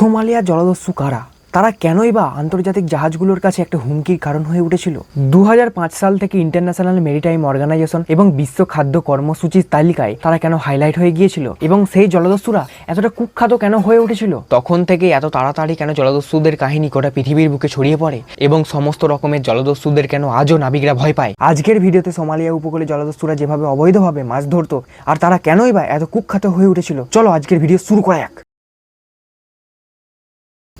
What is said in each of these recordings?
Somalia জলদস্যু কারা? তারা কেনই বা আন্তর্জাতিক জাহাজগুলোর কাছে একটা হুমকির কারণ হয়ে উঠেছিল? দু হাজার পাঁচ সাল থেকে ইন্টারন্যাশনাল মেরিটাইম অর্গানাইজেশন এবং বিশ্ব খাদ্য কর্মসূচির তালিকায় তারা কেন হাইলাইট হয়ে গিয়েছিল? এবং সেই জলদস্যুরা এতটা কুখ্যাত কেন হয়ে উঠেছিল? তখন থেকে এত তাড়াতাড়ি কেন জলদস্যুদের কাহিনী গোটা পৃথিবীর বুকে ছড়িয়ে পড়ে? এবং সমস্ত রকমের জলদস্যুদের কেন আজও নাবিকরা ভয় পায়? আজকের ভিডিওতে সোমালিয়া উপকূলে জলদস্যুরা যেভাবে অবৈধভাবে মাছ ধরতো, আর তারা কেনই বা এত কুখ্যাত হয়ে উঠেছিল? চলো আজকের ভিডিও শুরু করা যাক।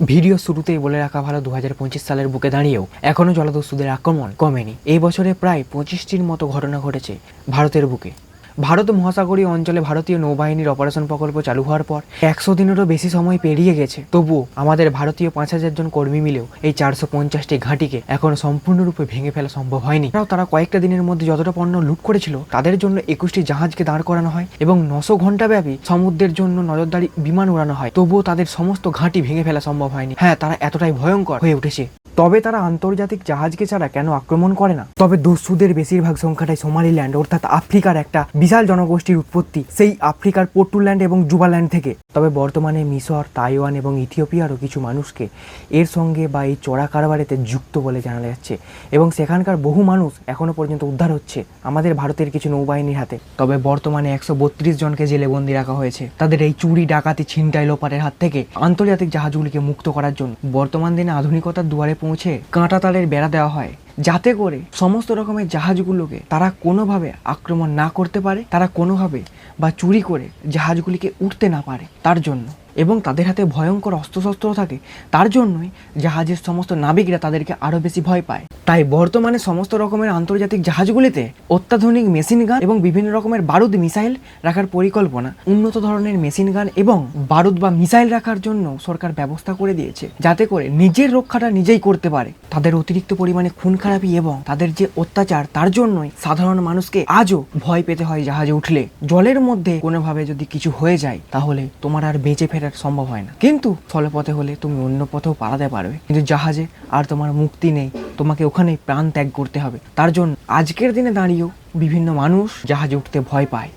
ভিডিও শুরুতেই বলে রাখা ভালো দু হাজার পঁচিশ সালের বুকে দাঁড়িয়েও এখনও জলদস্যুদের আক্রমণ কমেনি। এই বছরে প্রায় পঁচিশটির মতো ঘটনা ঘটেছে ভারতের বুকে। ভারত মহাসাগরীয় অঞ্চলে ভারতীয় নৌবাহিনীর অপারেশন প্রকল্প চালু হওয়ার পর একশো দিনেরও বেশি সময় পেরিয়ে গেছে। তবুও আমাদের ভারতীয় পাঁচ হাজার জন কর্মী মিলেও এই চারশো পঞ্চাশটি ঘাঁটিকে এখনও সম্পূর্ণরূপে ভেঙে ফেলা সম্ভব হয়নি। তারা কয়েকটা দিনের মধ্যে যতটা পণ্য লুট করেছিল, তাদের জন্য একুশটি জাহাজকে দাঁড় করানো হয় এবং নশো ঘণ্টা ব্যাপী সমুদ্রের জন্য নজরদারি বিমান উড়ানো হয়। তবুও তাদের সমস্ত ঘাঁটি ভেঙে ফেলা সম্ভব হয়নি। হ্যাঁ তারা এতটাই ভয়ঙ্কর হয়ে উঠেছে। তবে তারা আন্তর্জাতিক জাহাজকে ছাড়া কেন আক্রমণ করে না? তবে দস্যুদের বেশিরভাগ সংখ্যাটাই সোমালিল্যান্ড, অর্থাৎ আফ্রিকার একটা বিশাল জনগোষ্ঠীর উৎপত্তি, সেই আফ্রিকার পোর্টুল্যান্ড এবং জুবাল্যান্ড থেকে। তবে বর্তমানে মিশর তাইওয়ান এবং ইথিওপিয়ারও কিছু মানুষকে এর সঙ্গে বা এই চোরা কারবারেতে যুক্ত বলে জানা যাচ্ছে এবং সেখানকার বহু মানুষ এখনও পর্যন্ত উদ্ধার হচ্ছে আমাদের ভারতের কিছু নৌবাহিনীর হাতে। তবে বর্তমানে একশো বত্রিশ জনকে জেলে বন্দি রাখা হয়েছে। তাদের এই চুরি, ডাকাতি, ছিনতাই লোপারের হাত থেকে আন্তর্জাতিক জাহাজগুলিকে মুক্ত করার জন্য। বর্তমান দিনে আধুনিকতার দুয়ারে পৌঁছে কাঁটা তারের বেড়া দেওয়া হয়। যাতে করে সমস্ত রকমের জাহাজগুলোকে তারা কোনোভাবে আক্রমণ না করতে পারে, তারা কোনোভাবে বা চুরি করে জাহাজগুলিকে উঠতে না পারে তার জন্য। এবং তাদের হাতে ভয়ঙ্কর অস্ত্রশস্ত্র থাকে, তার জন্যই জাহাজের সমস্ত নাবিকরা তাদেরকে আরও বেশি ভয় পায়। তাই বর্তমানে সমস্ত রকমের আন্তর্জাতিক জাহাজগুলিতে অত্যাধুনিক মেশিন গান এবং বিভিন্ন রকমের বারুদ মিসাইল রাখার পরিকল্পনা, উন্নত ধরনের মেশিন গান এবং বারুদ বা মিসাইল রাখার জন্য সরকার ব্যবস্থা করে দিয়েছে, যাতে করে নিজের রক্ষাটা নিজেই করতে পারে। তাদের অতিরিক্ত পরিমাণে খুন খারাপি এবং তাদের যে অত্যাচার, তার জন্যই সাধারণ মানুষকে আজও ভয় পেতে হয় জাহাজে উঠলে। জলের মধ্যে কোনোভাবে যদি কিছু হয়ে যায়, তাহলে তোমার আর বেঁচে ফেরার সম্ভব হয় না। কিন্তু স্থলপথে হলে তুমি অন্য পথেও পালাতে পারবে। কিন্তু জাহাজে আর তোমার মুক্তি নেই। তোমাকে ওখানেই প্রাণ ত্যাগ করতে হবে। তার জন্য আজকের দিনে দাঁড়িয়েও বিভিন্ন মানুষ জাহাজে উঠতে ভয় পায়।